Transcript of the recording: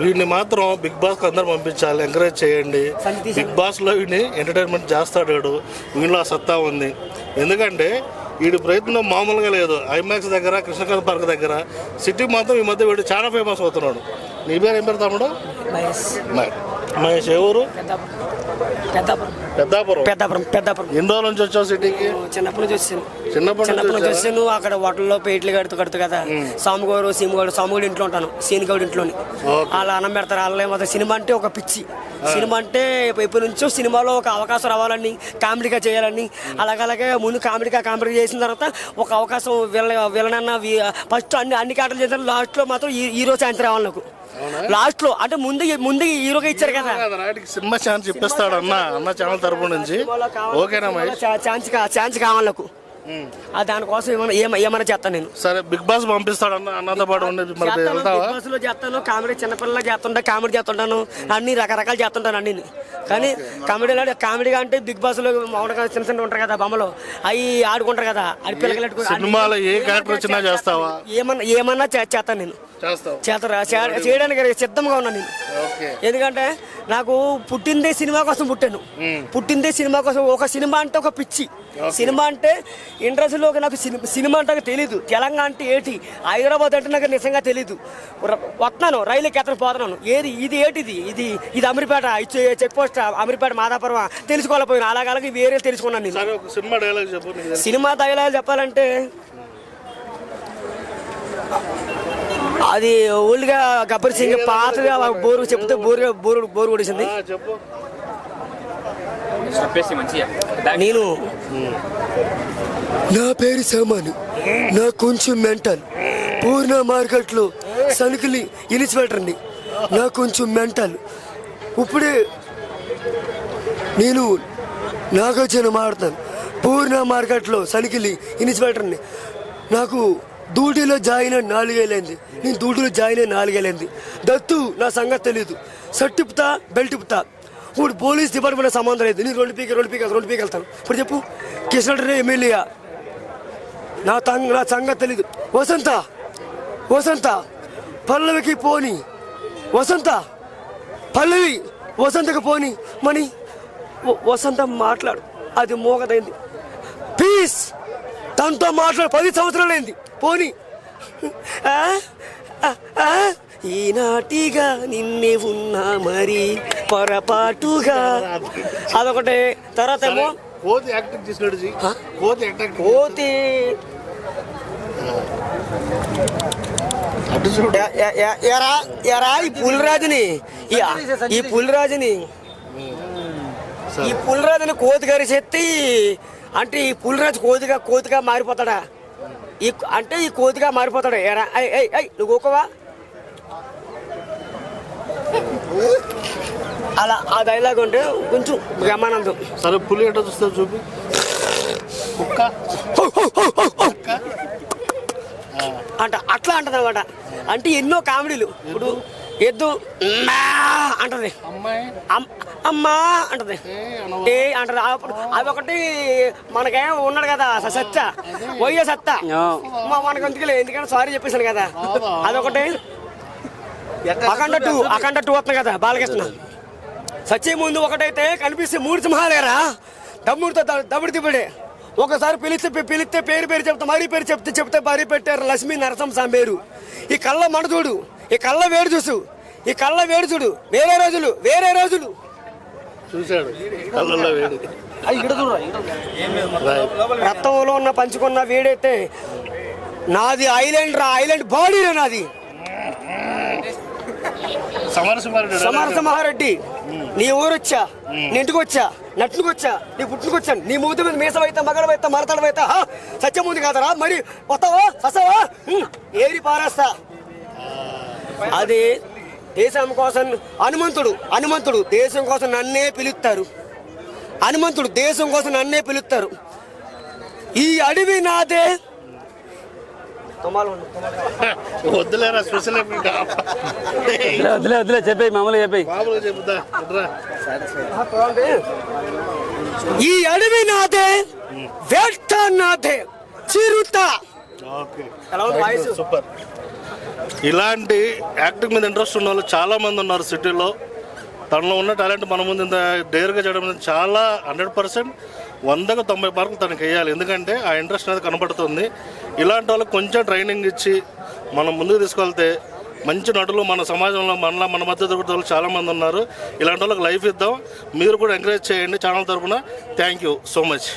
వీడిని మాత్రం big boss అందరు పంపించాలి ఎంకరేజ్ చేయండి. బిగ్ బాస్లో వీడిని ఎంటర్టైన్మెంట్ చేస్తాడు వీడు. వీళ్ళలో ఆ సత్తా ఉంది. ఎందుకంటే వీడి ప్రయత్నం మామూలుగా లేదు. ఐమాక్స్ దగ్గర కృష్ణకాంత్ పార్క్ దగ్గర సిటీ మాత్రం ఈ మధ్య వీడు చాలా ఫేమస్ అవుతున్నాడు. నీ పేరు ఏం పేరు తమ్ముడు? మహేష్. మహేష్ ఊరు? పెద్దాపురం. పెద్దాపురం. పెద్దాపురం ఎన్ని రోజుల నుంచి వచ్చావు సిటీకి? చిన్నప్పటి నుంచి వచ్చాను. చిన్నప్పటి చిన్నప్పటి నుంచి వచ్చాను. అక్కడ హోటల్లో పేట్లు కడుతూ కడుతూ కదా. సాముగోడు సీమగోడు సాముగోడు ఇంట్లో ఉంటాను. సీనిగౌడు ఇంట్లోని. అలా అన్నం పెడతారు. అలా ఏమవుతుంది సినిమా అంటే ఒక పిచ్చి. సినిమా అంటే ఎప్పటి నుంచో సినిమాలో ఒక అవకాశం రావాలని కామెడీగా చేయాలని అలాగలాగే ముందు కామెడీగా కామెడీ చేసిన తర్వాత ఒక అవకాశం వీళ్ళ వీళ్ళనన్నా ఫస్ట్ అన్ని అన్ని కాటలు చేశారు లాస్ట్లో మాత్రం ఈ హీరో ఛాన్స్ రావాలి నాకు. లాస్ట్లో అంటే ముందు ముందు హీరోగా ఇచ్చారు కదా. సినిమా ఛాన్స్ ఇప్పిస్తాడు అన్న అన్న ఛానల్ తరపు నుంచి. ఓకేనా మహేష్? ఛాన్స్ కా- ఛాన్స్ కావాలి నాకు ఆ దానికోసం ఏమన్నా ఏమ- ఏమన్నా చేస్తాను నేను. సరే బిగ్ బాస్ పంపిస్తాడు అన్న అన్నతో పాటు ఉండి మరి చేస్తాను, వెళ్తావా బిగ్ బాస్లో చేస్తాను కామెడీ చిన్నపిల్లలు చేస్తుంటా కామెడీ చేస్తుంటాను అన్ని రకరకాలు చేస్తుంటాను అన్ని. కానీ కామెడీ కామెడీగా అంటే బిగ్ బాస్లో మామూలుగా చిన్న చిన్న ఉంటారు కదా బొమ్మలు అవి ఆడుకుంటారు కదా అది పిల్లలు సినిమాలో ఏ క్యారెక్టర్ వచ్చినా చేస్తావా? ఏమన్నా ఏమన్నా చే- చేస్తాను నేను. చేస్తావు. చేస్తారా? చే- చేయడానికి సిద్ధంగా ఉన్నాను నేను. ఎందుకంటే నాకు పుట్టిందే సినిమా కోసం పుట్టాను. పుట్టిందే సినిమా కోసం ఒక సినిమా అంటే ఒక పిచ్చి. సినిమా అంటే ఇండస్ట్రీలోకి నాకు సినిమా అంటే తెలీదు. తెలంగాణ అంటే ఏంటి? హైదరాబాద్ అంటే నాకు నిజంగా తెలీదు. వస్తున్నాను రైలు ఎత్తను పోతున్నాను. ఏది? ఇది ఏంటిది? ఇది ఇది అమీర్పేట చెక్ పోస్ట్ అమీర్పేట మాదాపురం తెలుసుకోలేకపోయినా. అలాగలాగే వేరే తెలుసుకున్నాను నేను. Cinema dialogue. సినిమా డైలాగ్ చెప్పాలంటే అది ఓల్డ్గా గబ్బర్ సింగ్ పాతగా బోరు చెప్తే బోరు బోరు బోరు కొడిసింది ఆ, చెప్పు. చెప్పేసి మంచిగా. నేను. నా పేరు సామాను. నా కొంచెం మెంటల్. పూర్ణ మార్కెట్లో సనుకులి ఇన్స్పెక్టర్ని. నా కొంచెం మెంటల్. ఇప్పుడే నేను నాగార్జున మాడుతాను పూర్ణ మార్కెట్లో సనికిలి ఇన్స్పెక్టర్ని. నాకు డ్యూటీలో జాయిన్ అయిన నాలుగేళ్ళైంది. నేను డ్యూటీలో జాయిన్ అయిన నాలుగేళ్ళైంది. దత్తు నా సంగతి తెలియదు సట్టిపుతా బెల్ట్ ఇప్పుతా ఇప్పుడు పోలీస్ డిపార్ట్మెంట్ సంబంధం లేదు. నేను రెండు పీకి రెండు పీకి రెండు పీకి వెళ్తాను. ఇప్పుడు చెప్పు కిషన్ ఎమ్మెల్యే. నా తంగ నా సంగతి తెలీదు. వసంత వసంత పల్లవికి పోని. వసంత పల్లవి వసంతకు పోని. మని వసంత మాట్లాడు. అది మోగదైంది పీస్! తనతో మాట్లాడు పది సంవత్సరాలైంది పోని. ఆ? ఆ? ఆ? ఈనాటిగా నిన్నే ఉన్నా మరి పొరపాటుగా. అదొకటి. తర్వాత ఏమో? కోతి యాక్టింగ్ చేసినాడు? కోతి కోతి. ఎరా ఈ పులిరాజుని? ఈ- ఈ పులిరాజుని. ఈ పులిరాజుని కోతి గారి చెత్తి అంటే ఈ పులిరాజు కోతిగా కోతిగా మారిపోతాడా? ఈ అంటే ఈ కోతిగా మారిపోతాడు? ఎరా నువ్వు ఊకవా? అలా ఆ డైలాగ్ ఉంటే కొంచెం గమనందం సరే పులి ఎట్లా చూస్తే చూపి. కుక్క. కుక్క అంట అట్లా అంటది అనమాట అంటే ఎన్నో కామెడీలు. ఇప్పుడు ఎద్దు అంటది. అమ్మా అంటది. ఏ అంటది. అప్పుడు అదొకటి మనకేం ఉన్నాడు కదా స- సత్య వయ్య సత్త. మా మనకు ఎందుకు ఎందుకంటే సారీ చెప్పేశాను కదా. అదొకటి. అఖండ టూ అఖండ టూ వస్తుంది కదా బాలకృష్ణ. సచ్చే ముందు ఒకటైతే కనిపిస్తే మూడు సింహాలేరా దమ్ముడితో దమ్ముడు తిప్పడే ఒకసారి పిలిస్తే పిలిస్తే పేరు పేరు చెప్తా మరీ పేరు చెప్తే చెప్తే మరీ పెట్టారు లక్ష్మీ నరసం సాంబేరు ఈ కళ్ళ మన చూడు ఈ కళ్ళ వేడి చూసు. ఈ కళ్ళ వేడి చూడు. వేరే రోజులు వేరే రోజులు. చూశాడు. కళ్ళల్లో వేడి. రైట్. రక్తంలో ఉన్న పంచుకున్న వేడైతే నాది ఐలాండ్ రా ఐలాండ్ బాడీ రా నాది. సమరసింహారెడ్డి నీ ఊరొచ్చా? నీ ఇంటికి వచ్చా నట్టుకు వచ్చా నీ పుట్టుకు వచ్చాను నీ మూతి మీద మీసమైతే మగడవైతే మరతడవైతే సత్యం ఉంది కదరా? మరి వస్తావా? వస్తావా? ఏరి పారేస్తా. అది దేశం కోసం హనుమంతుడు హనుమంతుడు దేశం కోసం నన్నే పిలుస్తారు. హనుమంతుడు దేశం కోసం నన్నే పిలుస్తారు. ఈ అడవి నాదే. వద్దులేరా స్పెషల్ వదిలే వదిలే చెప్పేయి మామూలుగా చెప్పేయి. ఈ అడవి నాదే వేట నాదే చిరుత? సూపర్ ఇలాంటి యాక్టింగ్ మీద ఇంట్రెస్ట్ ఉన్న వాళ్ళు చాలామంది ఉన్నారు సిటీలో. తనలో ఉన్న టాలెంట్ మన ముందు ఇంత డేర్గా చేయడం చాలా హండ్రెడ్ పర్సెంట్ వందకు తొంభై మార్కులు తనకి వేయాలి. ఎందుకంటే ఆ ఇంట్రెస్ట్ అనేది కనబడుతుంది. ఇలాంటి వాళ్ళకి కొంచెం ట్రైనింగ్ ఇచ్చి మనం ముందుకు తీసుకెళ్తే మంచి నటులు మన సమాజంలో మనలా మన మధ్య దొరుకుతున్న వాళ్ళు చాలామంది ఉన్నారు. ఇలాంటి వాళ్ళకి లైఫ్ ఇద్దాం. మీరు కూడా ఎంకరేజ్ చేయండి ఛానల్ తరఫున థ్యాంక్ యూ సో మచ్.